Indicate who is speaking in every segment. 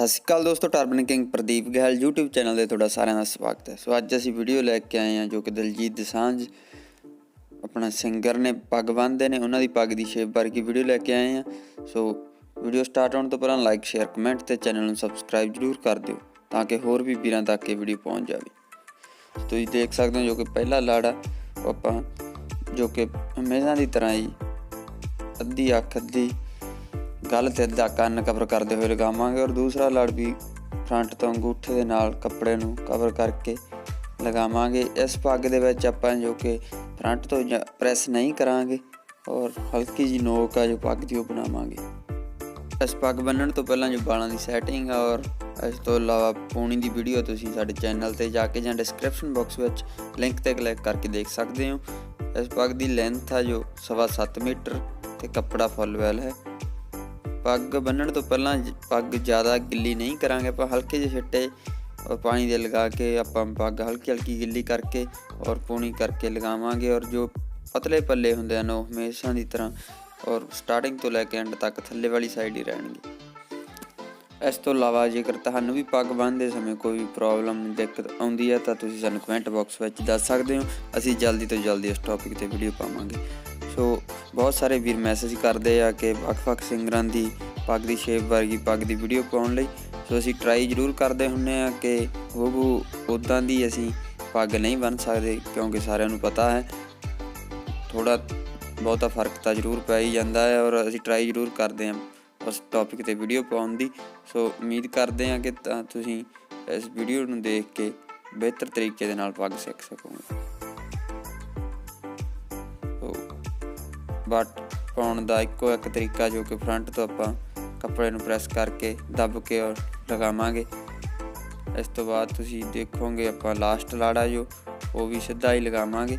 Speaker 1: ਸਤਿ ਸ਼੍ਰੀ ਅਕਾਲ ਦੋਸਤੋ turban king Pradeep Gahil YouTube channel ਤੇ ਤੁਹਾਡਾ ਸਾਰਿਆਂ ਦਾ ਸਵਾਗਤ ਹੈ। ਸੋ ਅੱਜ ਅਸੀਂ ਵੀਡੀਓ ਲੈ ਕੇ ਆਏ ਹਾਂ ਜੋ ਕਿ ਦਲਜੀਤ ਦਸਾਂਝ, ਆਪਣਾ ਸਿੰਗਰ ਨੇ, ਪੱਗ ਬੰਨ੍ਹਦੇ ਨੇ, ਉਹਨਾਂ ਦੀ ਪੱਗ ਦੀ ਸ਼ੇਪ ਵਰਗੀ ਵੀਡੀਓ ਲੈ ਕੇ ਆਏ ਹਾਂ। ਸੋ ਵੀਡੀਓ ਸਟਾਰਟ ਹੋਣ ਤੋਂ ਪਹਿਲਾਂ ਲਾਈਕ ਸ਼ੇਅਰ ਕਮੈਂਟ ਤੇ ਚੈਨਲ ਨੂੰ ਸਬਸਕ੍ਰਾਈਬ ਜਰੂਰ ਕਰ ਦਿਓ ਤਾਂ ਕਿ ਹੋਰ ਵੀ ਵੀਰਾਂ ਤੱਕ ਇਹ ਵੀਡੀਓ ਪਹੁੰਚ ਜਾਵੇ। ਤੁਸੀਂ ਦੇਖ ਸਕਦੇ ਹੋ ਜੋ ਕਿ ਪਹਿਲਾ ਲਾੜਾ, ਉਹ ਆਪਾਂ ਜੋ ਕਿ ਹਮੇਸ਼ਾ ਦੀ ਤਰ੍ਹਾਂ ਹੀ ਅੱਧੀ ਅੱਖ ਅੱਧੀ ਗੱਲ ਤੇ ਦਾ ਕੰਨ ਕਵਰ ਕਰਦੇ ਹੋਏ ਲਗਾਵਾਂਗੇ ਔਰ ਦੂਸਰਾ ਲੜ ਵੀ ਫਰੰਟ ਤੋਂ ਅੰਗੂਠੇ ਦੇ ਨਾਲ ਕੱਪੜੇ ਨੂੰ ਕਵਰ ਕਰਕੇ ਲਗਾਵਾਂਗੇ। ਇਸ ਪੱਗ ਦੇ ਵਿੱਚ ਆਪਾਂ ਜੋ ਕਿ ਫਰੰਟ ਤੋਂ ਪ੍ਰੈਸ ਨਹੀਂ ਕਰਾਂਗੇ ਔਰ ਹਲਕੀ ਜੀ ਨੋਕ ਆ ਜੋ ਪੱਗ ਦੀ ਉਹ ਬਣਾਵਾਂਗੇ। ਇਸ ਪੱਗ ਬੰਨਣ ਤੋਂ ਪਹਿਲਾਂ ਜੋ ਬਾਲਾਂ ਦੀ ਸੈਟਿੰਗ ਆ ਔਰ ਇਸ ਤੋਂ ਇਲਾਵਾ ਪੌਣੀ ਦੀ ਵੀਡੀਓ ਤੁਸੀਂ ਸਾਡੇ ਚੈਨਲ ਤੇ ਜਾ ਕੇ ਜਾਂ ਡਿਸਕ੍ਰਿਪਸ਼ਨ ਬਾਕਸ ਵਿੱਚ ਲਿੰਕ ਤੇ ਕਲਿੱਕ ਕਰਕੇ ਦੇਖ ਸਕਦੇ ਹੋ। ਇਸ ਪੱਗ ਦੀ ਲੈਂਥ ਆ ਜੋ ਸਵਾ ਸੱਤ ਮੀਟਰ ਤੇ ਕੱਪੜਾ ਫੁੱਲ ਵੈਲ ਹੈ। ਪੱਗ ਬੰਨਣ ਤੋਂ ਪਹਿਲਾਂ ਪੱਗ ਜ਼ਿਆਦਾ ਗਿੱਲੀ ਨਹੀਂ ਕਰਾਂਗੇ ਆਪਾਂ, ਹਲਕੇ ਜਿਹੇ ਛਿੱਟੇ ਔਰ ਪਾਣੀ ਦੇ ਲਗਾ ਕੇ ਆਪਾਂ ਪੱਗ ਹਲਕੀ ਹਲਕੀ ਗਿੱਲੀ ਕਰਕੇ ਔਰ ਪੂਣੀ ਕਰਕੇ ਲਗਾਵਾਂਗੇ ਔਰ ਜੋ ਪਤਲੇ ਪੱਲੇ ਹੁੰਦੇ ਹਨ ਉਹ ਹਮੇਸ਼ਾ ਦੀ ਤਰ੍ਹਾਂ ਔਰ ਸਟਾਰਟਿੰਗ ਤੋਂ ਲੈ ਕੇ ਐਂਡ ਤੱਕ ਥੱਲੇ ਵਾਲੀ ਸਾਈਡ ਹੀ ਰਹਿਣਗੇ। ਇਸ ਤੋਂ ਇਲਾਵਾ ਜੇਕਰ ਤੁਹਾਨੂੰ ਵੀ ਪੱਗ ਬੰਨ੍ਹਦੇ ਸਮੇਂ ਕੋਈ ਪ੍ਰੋਬਲਮ ਦਿੱਕਤ ਆਉਂਦੀ ਹੈ ਤਾਂ ਤੁਸੀਂ ਸਾਨੂੰ ਕਮੈਂਟ ਬਾਕਸ ਵਿੱਚ ਦੱਸ ਸਕਦੇ ਹੋ। ਅਸੀਂ ਜਲਦੀ ਤੋਂ ਜਲਦੀ ਇਸ ਟੌਪਿਕ ਤੇ ਵੀਡੀਓ ਪਾਵਾਂਗੇ। ਸੋ ਬਹੁਤ ਸਾਰੇ ਵੀਰ ਮੈਸੇਜ ਕਰਦੇ ਆ ਕਿ ਵੱਖ-ਵੱਖ ਸਿੰਗਰਾਂ ਦੀ, ਪੱਗ ਦੀ ਸ਼ੇਪ ਵਰਗੀ ਪੱਗ ਦੀ ਵੀਡੀਓ ਪਾਉਣ ਲਈ। ਸੋ ਅਸੀਂ ਟਰਾਈ ਜ਼ਰੂਰ ਕਰਦੇ ਹੁੰਨੇ ਆ ਕਿ ਉਹ ਉਦਾਂ ਦੀ ਅਸੀਂ ਪੱਗ ਨਹੀਂ ਬਣ ਸਕਦੇ, ਕਿਉਂਕਿ ਸਾਰਿਆਂ ਨੂੰ ਪਤਾ ਹੈ ਥੋੜਾ ਬਹੁਤਾ ਫ਼ਰਕ ਤਾਂ ਜ਼ਰੂਰ ਪੈ ਹੀ ਜਾਂਦਾ ਹੈ ਔਰ ਅਸੀਂ ਟਰਾਈ ਜ਼ਰੂਰ ਕਰਦੇ ਹਾਂ ਉਸ ਟੌਪਿਕ ਤੇ ਵੀਡੀਓ ਪਾਉਣ ਦੀ। ਸੋ ਉਮੀਦ ਕਰਦੇ ਹਾਂ ਕਿ ਤਾਂ ਤੁਸੀਂ ਇਸ ਵੀਡੀਓ ਨੂੰ ਦੇਖ ਕੇ ਬਿਹਤਰ ਤਰੀਕੇ ਦੇ ਨਾਲ ਪੱਗ ਸਿੱਖ ਸਕੋਗੇ। ਬਟ ਪਾਉਣ ਦਾ ਇੱਕੋ ਇੱਕ ਤਰੀਕਾ ਜੋ ਕਿ ਫਰੰਟ ਤੋਂ ਆਪਾਂ ਕੱਪੜੇ ਨੂੰ ਪ੍ਰੈਸ ਕਰਕੇ ਦੱਬ ਕੇ ਔਰ ਲਗਾਵਾਂਗੇ। ਇਸ ਤੋਂ ਬਾਅਦ ਤੁਸੀਂ ਦੇਖੋਗੇ ਆਪਾਂ ਲਾਸਟ ਲਾੜਾ ਜੋ, ਉਹ ਵੀ ਸਿੱਧਾ ਹੀ ਲਗਾਵਾਂਗੇ।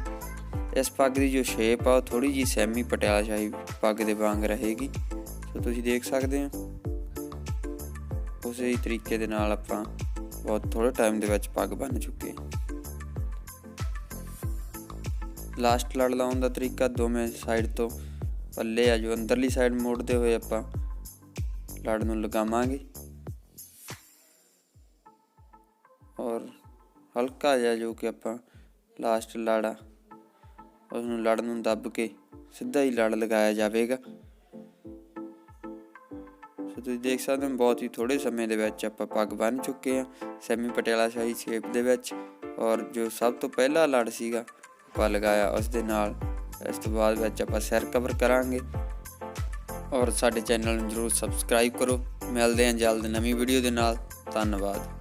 Speaker 1: ਇਸ ਪੱਗ ਦੀ ਜੋ ਸ਼ੇਪ ਆ, ਉਹ ਥੋੜੀ ਜੀ ਸੈਮੀ ਪਟਿਆਲਾ ਸ਼ਾਹੀ ਪੱਗ ਦੇ ਵਾਂਗ ਰਹੇਗੀ। ਸੋ ਤੁਸੀਂ ਦੇਖ ਸਕਦੇ ਹੋ। ਉਸੇ ਤਰੀਕੇ ਦੇ ਨਾਲ ਆਪਾਂ ਬਹੁਤ ਥੋੜੇ ਟਾਈਮ ਦੇ ਵਿੱਚ ਪੱਗ ਬਣ ਚੁੱਕੇ ਹਾਂ। ਲਾਸਟ ਲੜ ਲਾਉਣ ਦਾ ਤਰੀਕਾ ਦੋਵੇਂ ਸਾਈਡ ਤੋਂ ਪੱਲੇ ਆ ਜੋ ਅੰਦਰਲੀ ਸਾਈਡ ਮੋੜਦੇ ਹੋਏ ਆਪਾਂ ਲੜ ਨੂੰ ਲਗਾਵਾਂਗੇ। ਔਰ ਹਲਕਾ ਜਿਹਾ ਜੋ ਕਿ ਆਪਾਂ ਲਾਸਟ ਲਾੜਾ ਉਸ ਨੂੰ ਲੜ ਨੂੰ ਦੱਬ ਕੇ ਸਿੱਧਾ ਹੀ ਲੜ ਲਗਾਇਆ ਜਾਵੇਗਾ। ਸੋ ਤੁਸੀਂ ਦੇਖ ਸਕਦੇ ਹੋ, ਬਹੁਤ ਹੀ ਥੋੜੇ ਸਮੇਂ ਦੇ ਵਿੱਚ ਆਪਾਂ ਪੱਗ ਬੰਨ ਚੁੱਕੇ ਹਾਂ, ਸੈਮੀ ਪਟਿਆਲਾ ਸ਼ਾਹੀ ਸ਼ੇਪ ਦੇ ਵਿੱਚ। ਔਰ ਜੋ ਸਭ ਤੋਂ ਪਹਿਲਾ ਲੜ ਸੀਗਾ ਆਪਾਂ ਲਗਾਇਆ ਉਸ ਦੇ ਨਾਲ। ਇਸ ਤੋਂ ਬਾਅਦ ਵਿੱਚ ਆਪਾਂ ਸਿਰ ਕਵਰ ਕਰਾਂਗੇ। ਔਰ ਸਾਡੇ ਚੈਨਲ ਨੂੰ ਜਰੂਰ ਸਬਸਕ੍ਰਾਈਬ ਕਰੋ। ਮਿਲਦੇ ਹਾਂ ਜਲਦ ਨਵੀਂ ਵੀਡੀਓ ਦੇ ਨਾਲ। ਧੰਨਵਾਦ।